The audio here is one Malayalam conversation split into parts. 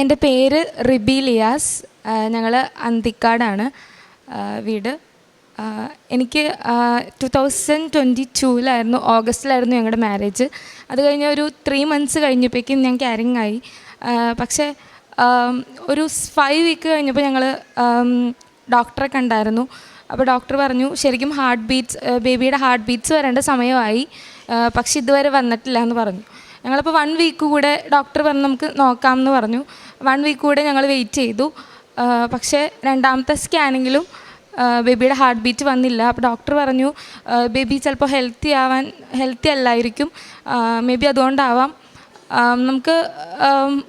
എന്റെ പേര് റിബി ലിയാസ് ഞങ്ങൾ അന്തിക്കാടാണ് വീട്. എനിക്ക് ടു തൗസൻഡ് ട്വന്റി ടൂവിലായിരുന്നു ഓഗസ്റ്റിലായിരുന്നു ഞങ്ങളുടെ മാരേജ് അത് കഴിഞ്ഞ് ഒരു ത്രീ മന്ത്സ് കഴിഞ്ഞപ്പോഴേക്കും ഞാൻ ക്യാരിങ് ആയി. പക്ഷേ ഒരു ഫൈവ് വീക്ക് കഴിഞ്ഞപ്പോൾ ഞങ്ങൾ ഡോക്ടറെ കണ്ടായിരുന്നു അപ്പോൾ ഡോക്ടർ പറഞ്ഞു ശരിക്കും ഹാർട്ട് ബീറ്റ്സ് ബേബിയുടെ ഹാർട്ട് ബീറ്റ്സ് വരേണ്ട സമയമായി. പക്ഷെ ഇതുവരെ വന്നിട്ടില്ല എന്ന് പറഞ്ഞു. ഞങ്ങളിപ്പോൾ വൺ വീക്ക് കൂടെ ഡോക്ടർ പറഞ്ഞു നമുക്ക് നോക്കാം എന്ന് പറഞ്ഞു. വൺ വീക്ക് കൂടെ ഞങ്ങൾ വെയിറ്റ് ചെയ്തു. പക്ഷേ രണ്ടാമത്തെ സ്കാനിങ്ങിലും ബേബിയുടെ ഹാർട്ട് ബീറ്റ് വന്നില്ല. അപ്പോൾ ഡോക്ടർ പറഞ്ഞു ബേബി ചിലപ്പോൾ ഹെൽത്തി ആവാൻ ഹെൽത്തി അല്ലായിരിക്കും. മേ ബി അതുകൊണ്ടാവാം. നമുക്ക്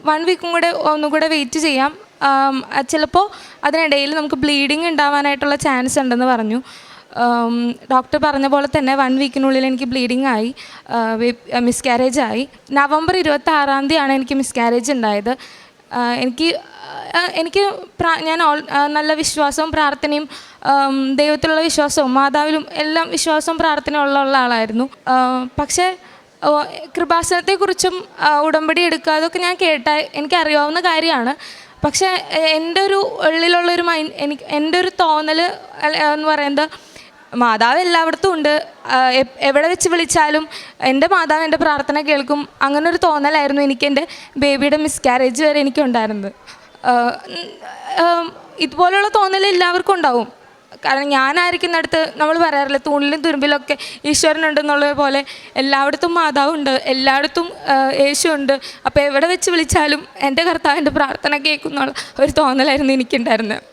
വൺ വീക്കും കൂടെ ഒന്നും കൂടെ വെയിറ്റ് ചെയ്യാം. ചിലപ്പോൾ അതിനിടയിൽ നമുക്ക് ബ്ലീഡിങ് ഉണ്ടാവാനായിട്ടുള്ള ചാൻസ് ഉണ്ടെന്ന് പറഞ്ഞു. ഡോക്ടർ പറഞ്ഞ പോലെ തന്നെ വൺ വീക്കിനുള്ളിൽ എനിക്ക് ബ്ലീഡിങ് ആയി. മിസ്കാരേജ് ആയി. നവംബർ ഇരുപത്തി ആറാം തീയതിയാണ് എനിക്ക് മിസ്കാരേജ് ഉണ്ടായത്. എനിക്ക് എനിക്ക് ഞാൻ നല്ല വിശ്വാസവും പ്രാർത്ഥനയും ദൈവത്തിലുള്ള വിശ്വാസവും മാതാവിലും എല്ലാം വിശ്വാസവും പ്രാർത്ഥനയും ഉള്ള ആളായിരുന്നു പക്ഷേ കൃപാസനത്തെക്കുറിച്ചും ഉടമ്പടി എടുക്കുക അതൊക്കെ ഞാൻ കേട്ട എനിക്കറിയാവുന്ന കാര്യമാണ്. പക്ഷേ എന്റെ ഒരു ഉള്ളിലുള്ളൊരു മൈൻഡ് എനിക്ക് എന്റെ ഒരു തോന്നൽ എന്ന് പറയുന്നത് മാതാവ് എല്ലായിടത്തും ഉണ്ട്. എവിടെ വെച്ച് വിളിച്ചാലും എന്റെ മാതാവ് എന്റെ പ്രാർത്ഥന കേൾക്കും. അങ്ങനൊരു തോന്നലായിരുന്നു എനിക്ക് എന്റെ ബേബിയുടെ മിസ്കാരേജ് വരെ എനിക്കുണ്ടായിരുന്നത്. ഇതുപോലുള്ള തോന്നൽ എല്ലാവർക്കും ഉണ്ടാവും. കാരണം ഞാനായിരിക്കുന്നിടത്ത് നമ്മൾ പറയാറില്ല തൂണിലും തുരുമ്പിലൊക്കെ ഈശ്വരനുണ്ടെന്നുള്ളത് പോലെ എല്ലായിടത്തും മാതാവുണ്ട് എല്ലായിടത്തും യേശു ഉണ്ട് അപ്പോൾ എവിടെ വെച്ച് വിളിച്ചാലും എന്റെ കർത്താവിന്റെ പ്രാർത്ഥന കേൾക്കുന്നുള്ള ഒരു തോന്നലായിരുന്നു എനിക്കുണ്ടായിരുന്നത്.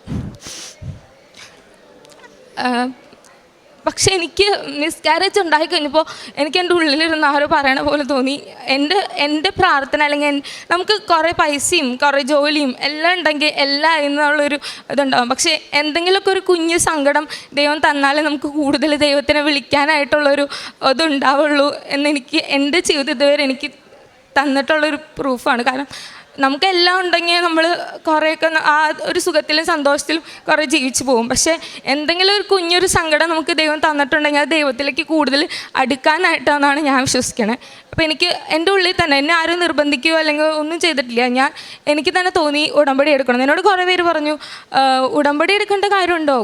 പക്ഷെ എനിക്ക് മിസ്കാരേജ് ഉണ്ടായി കഴിഞ്ഞപ്പോൾ എനിക്ക് എന്റെ ഉള്ളിലിരുന്ന് ആരോ പറയണ പോലെ തോന്നി. എന്റെ എന്റെ പ്രാർത്ഥന അല്ലെങ്കിൽ നമുക്ക് കുറേ പൈസയും കുറേ ജോലിയും എല്ലാം ഉണ്ടെങ്കിൽ എല്ലാം എന്നുള്ളൊരു ഇതുണ്ടാവും. പക്ഷേ എന്തെങ്കിലുമൊക്കെ ഒരു കുഞ്ഞ് സങ്കടം ദൈവം തന്നാലേ നമുക്ക് കൂടുതൽ ദൈവത്തിനെ വിളിക്കാനായിട്ടുള്ളൊരു ഇതുണ്ടാവുള്ളൂ എന്നെനിക്ക് എന്റെ ജീവിതം ഇതുവരെ എനിക്ക് തന്നിട്ടുള്ളൊരു പ്രൂഫാണ് കാരണം നമുക്കെല്ലാം ഉണ്ടെങ്കിൽ നമ്മൾ കുറേയൊക്കെ ആ ഒരു സുഖത്തിലും സന്തോഷത്തിലും കുറേ ജീവിച്ചു പോകും. പക്ഷേ എന്തെങ്കിലും ഒരു കുഞ്ഞൊരു സങ്കടം നമുക്ക് ദൈവം തന്നിട്ടുണ്ടെങ്കിൽ അത് ദൈവത്തിലേക്ക് കൂടുതൽ അടുക്കാനായിട്ടാണെന്നാണ് ഞാൻ വിശ്വസിക്കണത് അപ്പോൾ എനിക്ക് എന്റെ ഉള്ളിൽ തന്നെ എന്നെ ആരും നിർബന്ധിക്കുകയോ അല്ലെങ്കിൽ ഒന്നും ചെയ്തിട്ടില്ല. ഞാൻ എനിക്ക് തന്നെ തോന്നി ഉടമ്പടി എടുക്കണം. എന്നോട് കുറേ പേര് പറഞ്ഞു ഉടമ്പടി എടുക്കേണ്ട കാര്യമുണ്ടോ?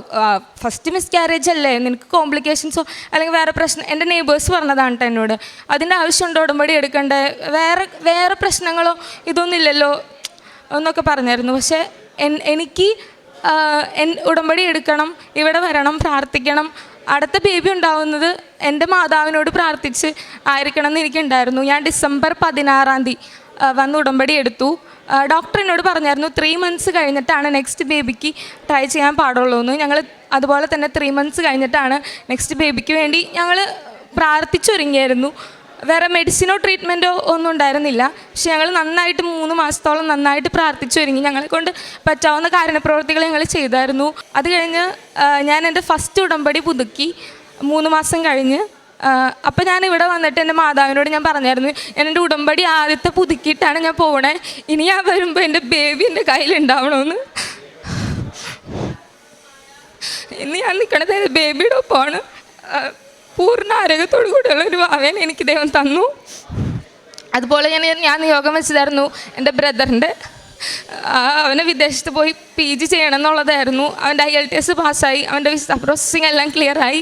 ഫസ്റ്റ് മിസ്കാരേജ് അല്ലേ? നിനക്ക് കോംപ്ലിക്കേഷൻസോ അല്ലെങ്കിൽ വേറെ പ്രശ്നം എന്റെ നെയ്ബേഴ്സ് പറഞ്ഞതാണ് കേട്ടോ എന്നോട്. അതിന്റെ ആവശ്യമുണ്ടോ ഉടമ്പടി എടുക്കേണ്ട? വേറെ വേറെ പ്രശ്നങ്ങളോ ഇതൊന്നും ഇല്ലല്ലോ എന്നൊക്കെ പറഞ്ഞായിരുന്നു. പക്ഷേ എനിക്ക് ഉടമ്പടി എടുക്കണം ഇവിടെ വരണം പ്രാർത്ഥിക്കണം അടുത്ത ബേബി ഉണ്ടാവുന്നത് എന്റെ മാതാവിനോട് പ്രാർത്ഥിച്ച് ആയിരിക്കണം എന്ന് എനിക്കുണ്ടായിരുന്നു. ഞാൻ ഡിസംബർ പതിനാറാം തീയതി വന്ന് ഉടമ്പടി എടുത്തു. ഡോക്ടർ എന്നോട് പറഞ്ഞായിരുന്നു ത്രീ മന്ത്സ് കഴിഞ്ഞിട്ടാണ് നെക്സ്റ്റ് ബേബിക്ക് ട്രൈ ചെയ്യാൻ പാടുള്ളൂ എന്ന് ഞങ്ങൾ അതുപോലെ തന്നെ ത്രീ മന്ത്സ് കഴിഞ്ഞിട്ടാണ് നെക്സ്റ്റ് ബേബിക്ക് വേണ്ടി ഞങ്ങൾ പ്രാർത്ഥിച്ചൊരുങ്ങിയായിരുന്നു. വേറെ മെഡിസിനോ ട്രീറ്റ്മെന്റോ ഒന്നും ഉണ്ടായിരുന്നില്ല. പക്ഷെ ഞങ്ങൾ നന്നായിട്ട് മൂന്ന് മാസത്തോളം നന്നായിട്ട് പ്രാർത്ഥിച്ചൊരുങ്ങി ഞങ്ങളെ കൊണ്ട് പറ്റാവുന്ന കാരണപ്രവർത്തികൾ ഞങ്ങൾ ചെയ്തായിരുന്നു. അത് കഴിഞ്ഞ് ഞാൻ എന്റെ ഫസ്റ്റ് ഉടമ്പടി പുതുക്കി. മൂന്ന് മാസം കഴിഞ്ഞ് അപ്പോൾ ഞാൻ ഇവിടെ വന്നിട്ട് എന്റെ മാതാവിനോട് ഞാൻ പറഞ്ഞായിരുന്നു ഞാൻ എന്റെ ഉടമ്പടി ആദ്യത്തെ പുതുക്കിയിട്ടാണ് ഞാൻ പോകണേ ഇനി ഞാൻ വരുമ്പോൾ എന്റെ ബേബി എന്റെ കയ്യിലുണ്ടാവണമെന്ന് ഇന്ന് ഞാൻ നിൽക്കണത് ബേബിയുടെ ഒപ്പമാണ്. പൂർണ ആരോഗ്യത്തോടു കൂടിയുള്ള ഒരു ഭാവേനെ എനിക്ക് ദൈവം തന്നു. അതുപോലെ ഞാൻ ഞാൻ യോഗം വെച്ചതായിരുന്നു എന്റെ ബ്രദറിന്റെ. അവനെ വിദേശത്ത് പോയി പി ജി ചെയ്യണം എന്നുള്ളതായിരുന്നു അവന്റെ ഐ എൽ ടി എസ് പാസ്സായി. അവന്റെ വിസ പ്രോസസ്സിങ് എല്ലാം ക്ലിയറായി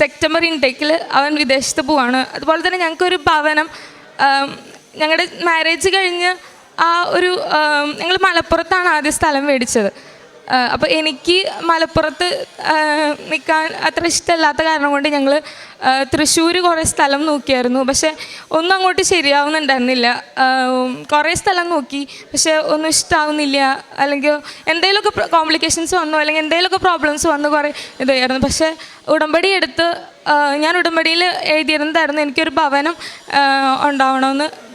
സെപ്റ്റംബർ ഇൻടേക്കിൽ അവൻ വിദേശത്ത് പോവാണ്. അതുപോലെ തന്നെ ഞങ്ങൾക്കൊരു ഭവനം ഞങ്ങളുടെ മാരേജ് കഴിഞ്ഞ് ആ ഒരു ഞങ്ങൾ മലപ്പുറത്താണ് ആദ്യ സ്ഥലം മേടിച്ചത്. അപ്പോൾ എനിക്ക് മലപ്പുറത്ത് നിൽക്കാൻ അത്ര ഇഷ്ടമല്ലാത്ത കാരണം കൊണ്ട് ഞങ്ങൾ തൃശ്ശൂർ കുറേ സ്ഥലം നോക്കിയായിരുന്നു. പക്ഷേ ഒന്നും അങ്ങോട്ട് ശരിയാവുന്നുണ്ടായിരുന്നില്ല. കുറേ സ്ഥലം നോക്കി. പക്ഷേ ഒന്നും ഇഷ്ടമാവുന്നില്ല അല്ലെങ്കിൽ എന്തെങ്കിലുമൊക്കെ കോംപ്ലിക്കേഷൻസ് വന്നു. അല്ലെങ്കിൽ എന്തെങ്കിലുമൊക്കെ പ്രോബ്ലംസ് വന്നു കുറേ ഇതായിരുന്നു. പക്ഷേ ഉടമ്പടി എടുത്ത് ഞാൻ ഉടമ്പടിയിൽ എഴുതിയിരുന്നതായിരുന്നു. എനിക്കൊരു ഭവനം ഉണ്ടാവണമെന്ന്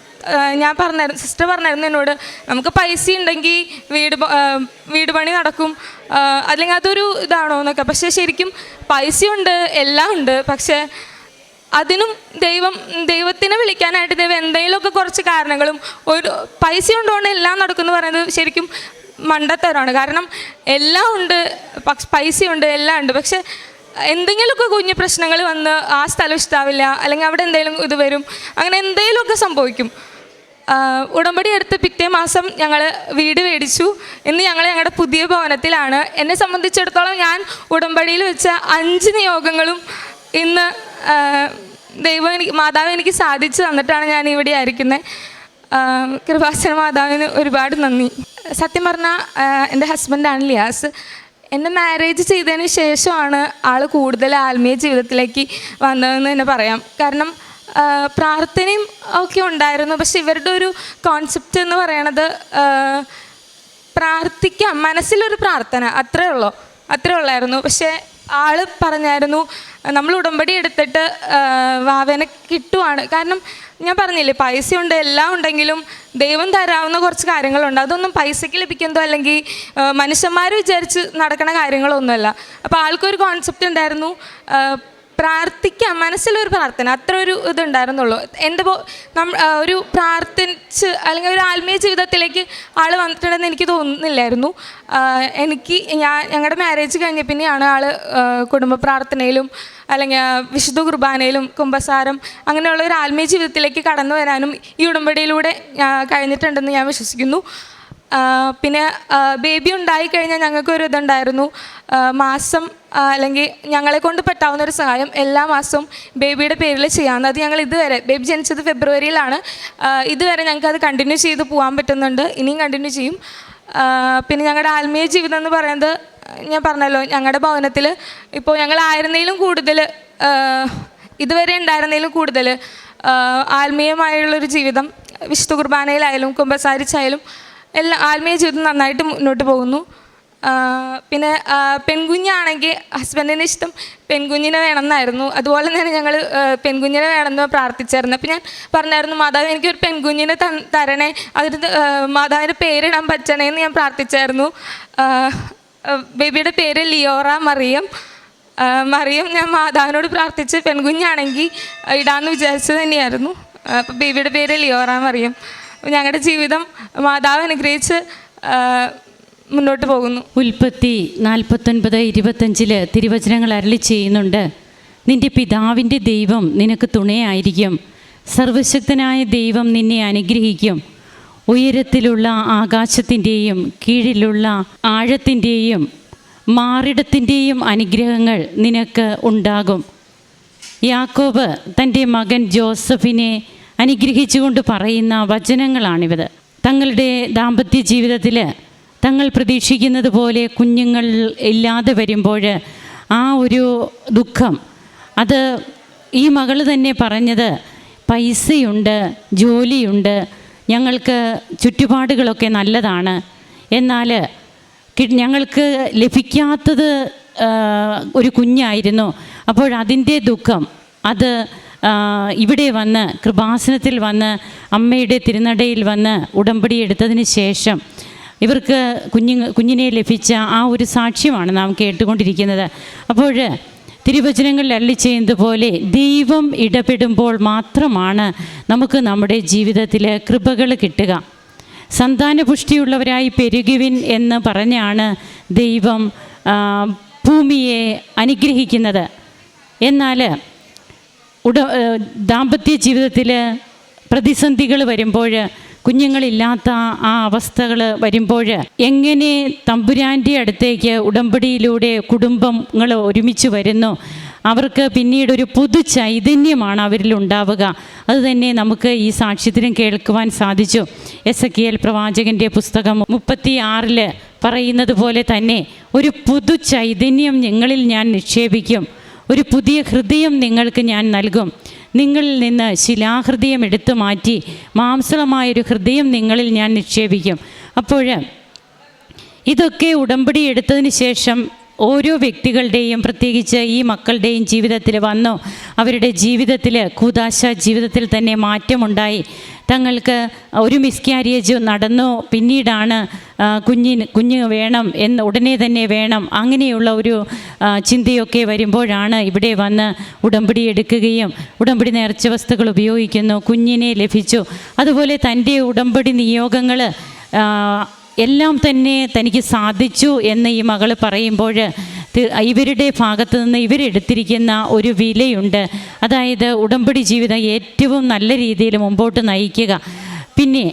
ഞാൻ പറഞ്ഞായിരുന്നു സിസ്റ്റർ പറഞ്ഞായിരുന്നു എന്നോട് നമുക്ക് പൈസ ഉണ്ടെങ്കിൽ വീട് വീട് പണി നടക്കും. അല്ലെങ്കിൽ അതൊരു ഇതാണോ എന്നൊക്കെ. പക്ഷേ ശരിക്കും പൈസയുണ്ട് എല്ലാം ഉണ്ട്. പക്ഷേ അതിനും ദൈവം ദൈവത്തിനെ വിളിക്കാനായിട്ട് ദൈവം എന്തെങ്കിലുമൊക്കെ കുറച്ച് കാരണങ്ങളും ഒരു പൈസ ഉണ്ടോണ്ട് എല്ലാം നടക്കുമെന്ന് പറയുന്നത് ശരിക്കും മണ്ടത്തരമാണ്. കാരണം എല്ലാം ഉണ്ട് പക്ഷെ പൈസയുണ്ട് എല്ലാം ഉണ്ട്. പക്ഷെ എന്തെങ്കിലുമൊക്കെ കുഞ്ഞു പ്രശ്നങ്ങൾ വന്ന് ആ സ്ഥലം ഇഷ്ടാവില്ല അല്ലെങ്കിൽ അവിടെ എന്തെങ്കിലും ഇത് വരും അങ്ങനെ എന്തെങ്കിലുമൊക്കെ സംഭവിക്കും. ഉടമ്പടി എടുത്ത് പിറ്റേ മാസം ഞങ്ങൾ വീട് മേടിച്ചു. ഇന്ന് ഞങ്ങൾ ഞങ്ങളുടെ പുതിയ ഭവനത്തിലാണ്. എന്നെ സംബന്ധിച്ചിടത്തോളം ഞാൻ ഉടമ്പടിയിൽ വെച്ച അഞ്ച് നിയോഗങ്ങളും ഇന്ന് ദൈവം എനിക്ക് മാതാവ് എനിക്ക് സാധിച്ചു തന്നിട്ടാണ് ഞാൻ ഇവിടെ ആയിരിക്കുന്നത് കൃപാസന മാതാവിന് ഒരുപാട് നന്ദി. സത്യം പറഞ്ഞാൽ എന്റെ ഹസ്ബൻഡാണ് ലിയാസ്. എന്റെ മാരേജ് ചെയ്തതിന് ശേഷമാണ് ആൾ കൂടുതൽ ആത്മീയ ജീവിതത്തിലേക്ക് വന്നതെന്ന് തന്നെ പറയാം. കാരണം പ്രാർത്ഥനയും ഒക്കെ ഉണ്ടായിരുന്നു. പക്ഷെ ഇവരുടെ ഒരു കോൺസെപ്റ്റ് എന്ന് പറയണത് പ്രാർത്ഥിക്കാം. മനസ്സിലൊരു പ്രാർത്ഥന. അത്രേ ഉള്ളൂ. അത്രേ ഉള്ളായിരുന്നു. പക്ഷേ ആൾ പറഞ്ഞായിരുന്നു നമ്മൾ ഉടമ്പടി എടുത്തിട്ട് വാവനെ കിട്ടുവാണ്. കാരണം ഞാൻ പറഞ്ഞില്ലേ പൈസ ഉണ്ട് എല്ലാം ഉണ്ടെങ്കിലും ദൈവം തരാവുന്ന കുറച്ച് കാര്യങ്ങളുണ്ട്. അതൊന്നും പൈസയ്ക്ക് ലഭിക്കുന്നതോ അല്ലെങ്കിൽ മനുഷ്യന്മാർ വിചാരിച്ച് നടക്കണ കാര്യങ്ങളൊന്നുമല്ല. അപ്പോൾ ആൾക്കൊരു കോൺസെപ്റ്റ് ഉണ്ടായിരുന്നു പ്രാർത്ഥിക്കാം. മനസ്സിലൊരു പ്രാർത്ഥന. അത്ര ഒരു ഇതുണ്ടായിരുന്നുള്ളൂ എന്റെ ഒരു പ്രാർത്ഥിച്ച് അല്ലെങ്കിൽ ഒരു ആത്മീയ ജീവിതത്തിലേക്ക് ആൾ വന്നിട്ടുണ്ടെന്ന് എനിക്ക് തോന്നുന്നില്ലായിരുന്നു. എനിക്ക് ഞാൻ ഞങ്ങളുടെ മാരേജ് കഴിഞ്ഞ പിന്നെയാണ് ആൾ കുടുംബ പ്രാർത്ഥനയിലും അല്ലെങ്കിൽ വിശുദ്ധ കുർബാനയിലും കുംഭസാരം അങ്ങനെയുള്ള ഒരു ആത്മീയ ജീവിതത്തിലേക്ക് കടന്നു വരാനും ഈ ഉടമ്പടിയിലൂടെ കഴിഞ്ഞിട്ടുണ്ടെന്ന് ഞാൻ വിശ്വസിക്കുന്നു. പിന്നെ ബേബി ഉണ്ടായി കഴിഞ്ഞാൽ ഞങ്ങൾക്കൊരു ഇതുണ്ടായിരുന്നു. മാസം അല്ലെങ്കിൽ ഞങ്ങളെ കൊണ്ട് പറ്റാവുന്ന ഒരു സഹായം എല്ലാ മാസവും ബേബിയുടെ പേരിൽ ചെയ്യാവുന്നത് അത് ഞങ്ങൾ ഇതുവരെ ബേബി ജനിച്ചത് ഫെബ്രുവരിയിലാണ്. ഇതുവരെ ഞങ്ങൾക്ക് അത് കണ്ടിന്യൂ ചെയ്ത് പോകാൻ പറ്റുന്നുണ്ട്. ഇനിയും കണ്ടിന്യൂ ചെയ്യും. പിന്നെ ഞങ്ങളുടെ ആത്മീയ ജീവിതം എന്ന് പറയുന്നത് ഞാൻ പറഞ്ഞല്ലോ ഞങ്ങളുടെ ഭവനത്തിൽ ഇപ്പോൾ ഞങ്ങൾ ആയിരുന്നതിലും കൂടുതൽ ഇതുവരെ ഉണ്ടായിരുന്നതിലും കൂടുതൽ ആത്മീയമായുള്ളൊരു ജീവിതം വിശുദ്ധ കുർബാനയിലായാലും കുമ്പസാരിച്ചായാലും എല്ലാ ആത്മീയ ജീവിതം നന്നായിട്ട് മുന്നോട്ട് പോകുന്നു. പിന്നെ പെൺകുഞ്ഞാണെങ്കിൽ ഹസ്ബൻഡിന് ഇഷ്ടം പെൺകുഞ്ഞിനെ വേണമെന്നായിരുന്നു. അതുപോലെ തന്നെ ഞങ്ങൾ പെൺകുഞ്ഞിനെ വേണമെന്ന് പ്രാർത്ഥിച്ചായിരുന്നു. അപ്പം ഞാൻ പറഞ്ഞായിരുന്നു മാതാവ് എനിക്കൊരു പെൺകുഞ്ഞിനെ തരണേ. അതിന് മാതാവിന്റെ പേരിടാൻ പറ്റണേ എന്ന് ഞാൻ പ്രാർത്ഥിച്ചായിരുന്നു. ബേബിയുടെ പേര് ലിയോറ മറിയം. മറിയം ഞാൻ മാതാവിനോട് പ്രാർത്ഥിച്ച് പെൺകുഞ്ഞാണെങ്കിൽ ഇടാമെന്ന് വിചാരിച്ചത് തന്നെയായിരുന്നു. അപ്പം ബേബിയുടെ പേര് ലിയോറ മറിയം. ഞങ്ങളുടെ ജീവിതം മാതാവ് അനുഗ്രഹിച്ച് മുന്നോട്ട് പോകുന്നു. ഉൽപ്പത്തി നാൽപ്പത്തൊൻപത് ഇരുപത്തഞ്ചിൽ തിരുവചനങ്ങൾ അരളി ചെയ്യുന്നുണ്ട്. നിന്റെ പിതാവിന്റെ ദൈവം നിനക്ക് തുണയായിരിക്കും. സർവശക്തനായ ദൈവം നിന്നെ അനുഗ്രഹിക്കും. ഉയരത്തിലുള്ള ആകാശത്തിന്റെയും കീഴിലുള്ള ആഴത്തിന്റെയും മാറിടത്തിന്റെയും അനുഗ്രഹങ്ങൾ നിനക്ക് ഉണ്ടാകും. യാക്കോബ് തന്റെ മകൻ ജോസഫിനെ അനുഗ്രഹിച്ചുകൊണ്ട് പറയുന്ന വചനങ്ങളാണിവത്. തങ്ങളുടെ ദാമ്പത്യ ജീവിതത്തിൽ തങ്ങൾ പ്രതീക്ഷിക്കുന്നത് പോലെ കുഞ്ഞുങ്ങൾ ഇല്ലാതെ വരുമ്പോൾ ആ ഒരു ദുഃഖം. അത് ഈ മകൾ തന്നെ പറഞ്ഞത് പൈസയുണ്ട് ജോലിയുണ്ട് ഞങ്ങൾക്ക് ചുറ്റുപാടുകളൊക്കെ നല്ലതാണ്. എന്നാൽ ഞങ്ങൾക്ക് ലഭിക്കാത്തത് ഒരു കുഞ്ഞായിരുന്നു. അപ്പോൾ അതിന്റെ ദുഃഖം അത് ഇവിടെ വന്ന് കൃപാസനത്തിൽ വന്ന് അമ്മയുടെ തിരുനടയിൽ വന്ന് ഉടമ്പടി എടുത്തതിന് ശേഷം ഇവർക്ക് കുഞ്ഞു കുഞ്ഞിനെ ലഭിച്ച ആ ഒരു സാക്ഷ്യമാണ് നാം കേട്ടുകൊണ്ടിരിക്കുന്നത്. അപ്പോൾ തിരുവചനങ്ങളിൽ അള്ളി ചെയ്യുന്നതുപോലെ ദൈവം ഇടപെടുമ്പോൾ മാത്രമാണ് നമുക്ക് നമ്മുടെ ജീവിതത്തിൽ കൃപകൾ കിട്ടുക. സന്താനപുഷ്ടിയുള്ളവരായി പെരുകുവിൻ എന്ന് പറഞ്ഞാണ് ദൈവം ഭൂമിയെ അനുഗ്രഹിക്കുന്നത്. എന്നാൽ ഉട ദാമ്പത്യ ജീവിതത്തിൽ പ്രതിസന്ധികൾ വരുമ്പോൾ കുഞ്ഞുങ്ങളില്ലാത്ത ആ അവസ്ഥകൾ വരുമ്പോൾ എങ്ങനെ തമ്പുരാന്റെ അടുത്തേക്ക് ഉടമ്പടിയിലൂടെ കുടുംബങ്ങൾ ഒരുമിച്ച് വരുന്നു? അവർക്ക് പിന്നീട് ഒരു പുതു ചൈതന്യമാണ് അവരിൽ ഉണ്ടാവുക. അതുതന്നെ നമുക്ക് ഈ സാക്ഷ്യത്തിനും കേൾക്കുവാൻ സാധിച്ചു. എസ് എ കെ എൽ പ്രവാചകന്റെ പുസ്തകം മുപ്പത്തി ആറിൽ പറയുന്നത് പോലെ തന്നെ ഒരു പുതു ചൈതന്യം നിങ്ങളിൽ ഞാൻ നിക്ഷേപിക്കും. ഒരു പുതിയ ഹൃദയം നിങ്ങൾക്ക് ഞാൻ നൽകും. നിങ്ങളിൽ നിന്ന് ശിലാഹൃദയം എടുത്തു മാറ്റി മാംസളമായൊരു ഹൃദയം നിങ്ങളിൽ ഞാൻ നിക്ഷേപിക്കും. അപ്പോൾ ഇതൊക്കെ ഉടമ്പടി എടുത്തതിന് ശേഷം ഓരോ വ്യക്തികളുടെയും പ്രത്യേകിച്ച് ഈ മക്കളുടെയും ജീവിതത്തിൽ വന്നു അവരുടെ ജീവിതത്തിൽ കൂതാശ ജീവിതത്തിൽ തന്നെ മാറ്റമുണ്ടായി. തങ്ങൾക്ക് ഒരു മിസ്കാരിയേജ് നടന്നു. പിന്നീടാണ് കുഞ്ഞിന് കുഞ്ഞ് വേണം എന്ന് ഉടനെ തന്നെ വേണം അങ്ങനെയുള്ള ഒരു ചിന്തയൊക്കെ വരുമ്പോഴാണ് ഇവിടെ വന്ന് ഉടമ്പടി എടുക്കുകയും ഉടമ്പടി നേർച്ച വസ്തുക്കൾ ഉപയോഗിക്കുന്നു കുഞ്ഞിനെ ലഭിച്ചു. അതുപോലെ തന്റെ ഉടമ്പടി നിയോഗങ്ങൾ എല്ലാം തന്നെ തനിക്ക് സാധിച്ചു എന്ന് ഈ മകൾ പറയുമ്പോൾ ഇവരുടെ ഭാഗത്ത് നിന്ന് ഇവരെടുത്തിരിക്കുന്ന ഒരു വിലയുണ്ട്. അതായത് ഉടമ്പടി ജീവിതം ഏറ്റവും നല്ല രീതിയിൽ മുമ്പോട്ട് നയിക്കുക. പിന്നെ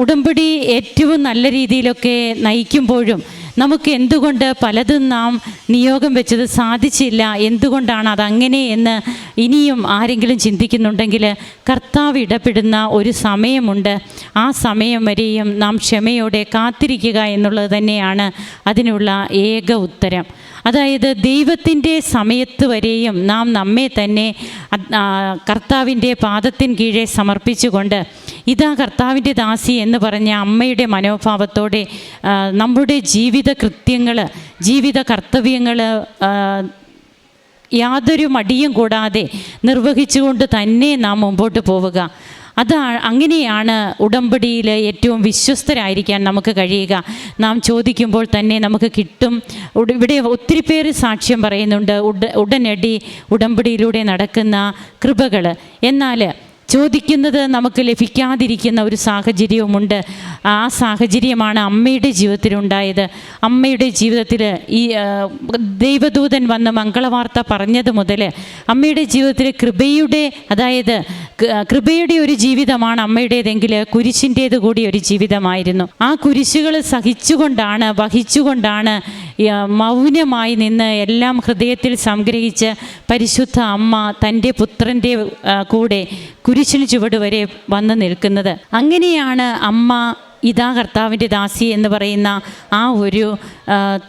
ഉടമ്പടി ഏറ്റവും നല്ല രീതിയിലൊക്കെ നയിക്കുമ്പോഴും നമുക്ക് എന്തുകൊണ്ട് പലതും നാം നിയോഗം വെച്ചത് സാധിച്ചില്ല? എന്തുകൊണ്ടാണ് അതങ്ങനെ എന്ന് ഇനിയും ആരെങ്കിലും ചിന്തിക്കുന്നുണ്ടെങ്കിൽ കർത്താവ് ഇടപെടുന്ന ഒരു സമയമുണ്ട്. ആ സമയം വരെയും നാം ക്ഷമയോടെ കാത്തിരിക്കുക എന്നുള്ളത് തന്നെയാണ് അതിനുള്ള ഏക ഉത്തരം. അതായത് ദൈവത്തിന്റെ സമയത്ത് വരെയും നാം നമ്മെ തന്നെ കർത്താവിന്റെ പാദത്തിൻ കീഴെ സമർപ്പിച്ചുകൊണ്ട് ഇതാ കർത്താവിന്റെ ദാസി എന്ന് പറഞ്ഞ അമ്മയുടെ മനോഭാവത്തോടെ നമ്മുടെ ജീവിത കൃത്യങ്ങൾ ജീവിത കർത്തവ്യങ്ങൾ യാതൊരു മടിയും കൂടാതെ നിർവഹിച്ചുകൊണ്ട് തന്നെ നാം മുമ്പോട്ട് പോവുക. അതാ അങ്ങനെയാണ് ഉടമ്പടിയിൽ ഏറ്റവും വിശ്വസ്തരായിരിക്കാൻ നമുക്ക് കഴിയുക. നാം ചോദിക്കുമ്പോൾ തന്നെ നമുക്ക് കിട്ടും. ഇവിടെ ഒത്തിരി പേര് സാക്ഷ്യം പറയുന്നുണ്ട്. ഉട ഉടനടി ഉടമ്പടിയിലൂടെ നടക്കുന്ന കൃപകൾ എന്നാൽ ചോദിക്കുന്നത് നമുക്ക് ലഭിക്കാതിരിക്കുന്ന ഒരു സാഹചര്യവുമുണ്ട്. ആ സാഹചര്യമാണ് അമ്മയുടെ ജീവിതത്തിലുണ്ടായത്. അമ്മയുടെ ജീവിതത്തിൽ ഈ ദൈവദൂതൻ വന്ന് മംഗളവാർത്ത പറഞ്ഞത് മുതൽ അമ്മയുടെ ജീവിതത്തിൽ കൃപയുടെ അതായത് കൃപയുടെ ഒരു ജീവിതമാണ് അമ്മയുടേതെങ്കിൽ കുരിശിന്റേത് കൂടി ഒരു ജീവിതമായിരുന്നു. ആ കുരിശുകൾ സഹിച്ചുകൊണ്ടാണ് വഹിച്ചുകൊണ്ടാണ് മൗനമായി നിന്ന് എല്ലാം ഹൃദയത്തിൽ സംഗ്രഹിച്ച് പരിശുദ്ധ അമ്മ തന്റെ പുത്രന്റെ കൂടെ കുരിശിന് ചുവട് വരെ വന്ന് നിൽക്കുന്നത്. അങ്ങനെയാണ് അമ്മ ഇതാ കർത്താവിന്റെ ദാസി എന്ന് പറയുന്ന ആ ഒരു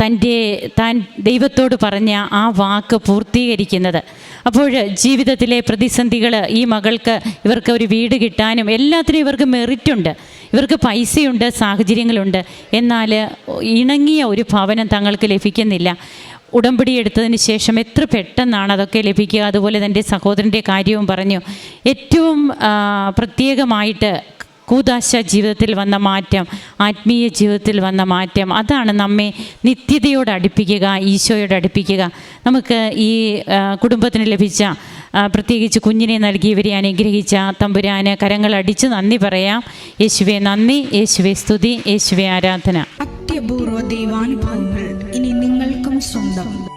തന്റെ താൻ ദൈവത്തോട് പറഞ്ഞ ആ വാക്ക് പൂർത്തീകരിക്കുന്നത്. അപ്പോൾ ജീവിതത്തിലെ പ്രതിസന്ധികൾ ഈ മകൾക്ക് ഇവർക്ക് ഒരു വീട് കിട്ടാനും എല്ലാത്തിനും ഇവർക്ക് മെറിറ്റുണ്ട്. ഇവർക്ക് പൈസയുണ്ട് സാഹചര്യങ്ങളുണ്ട്. എന്നാൽ ഇണങ്ങിയ ഒരു ഭവനം തങ്ങൾക്ക് ലഭിക്കുന്നില്ല. ഉടമ്പടി എടുത്തതിന് ശേഷം എത്ര പെട്ടെന്നാണ് അതൊക്കെ ലഭിക്കുക? അതുപോലെ തന്റെ സഹോദരന്റെ കാര്യവും പറഞ്ഞു. ഏറ്റവും പ്രത്യേകമായിട്ട് കൂതാശ ജീവിതത്തിൽ വന്ന മാറ്റം ആത്മീയ ജീവിതത്തിൽ വന്ന മാറ്റം അതാണ് നമ്മെ നിത്യതയോട് അടുപ്പിക്കുക ഈശോയോട് അടുപ്പിക്കുക. നമുക്ക് ഈ കുടുംബത്തിന് ലഭിച്ച പ്രത്യേകിച്ച് കുഞ്ഞിനെ നൽകിയവരെ അനുഗ്രഹിച്ച തമ്പുരാന് കരങ്ങളടിച്ച് നന്ദി പറയാം. യേശുവെ നന്ദി യേശുവെ സ്തുതി യേശുവെ ആരാധന. അത്യപൂർവ ദൈവാനുഭവങ്ങൾ ഇനി നിങ്ങൾക്കും സ്വന്തം.